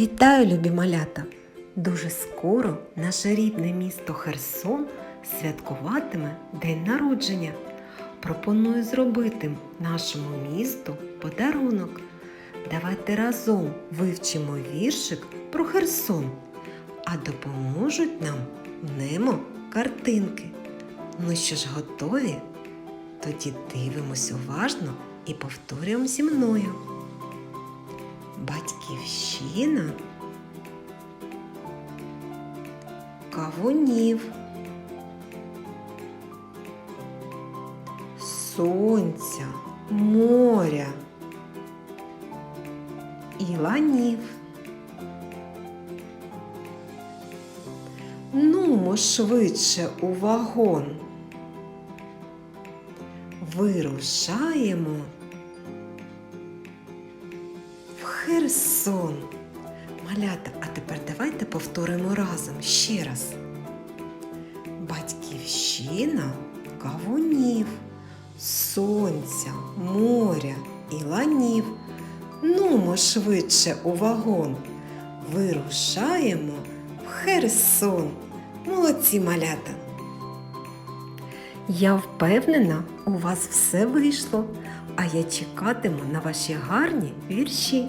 Вітаю, любі малята! Дуже скоро наше рідне місто Херсон святкуватиме День народження. Пропоную зробити нашому місту подарунок. Давайте разом вивчимо віршик про Херсон, а допоможуть нам немо картинки. Ну що ж, готові? Тоді дивимось уважно і повторюємо зі мною. Батьківщина кавунів, сонця, моря і ланів. Нумо швидше у вагон. Вирушаємо Херсон. Малята, а тепер давайте повторимо разом ще раз. Батьківщина кавунів, сонця, моря і ланів. Нумо швидше у вагон. Вирушаємо в Херсон. Молодці малята! Я впевнена, у вас все вийшло, а я чекатиму на ваші гарні вірші.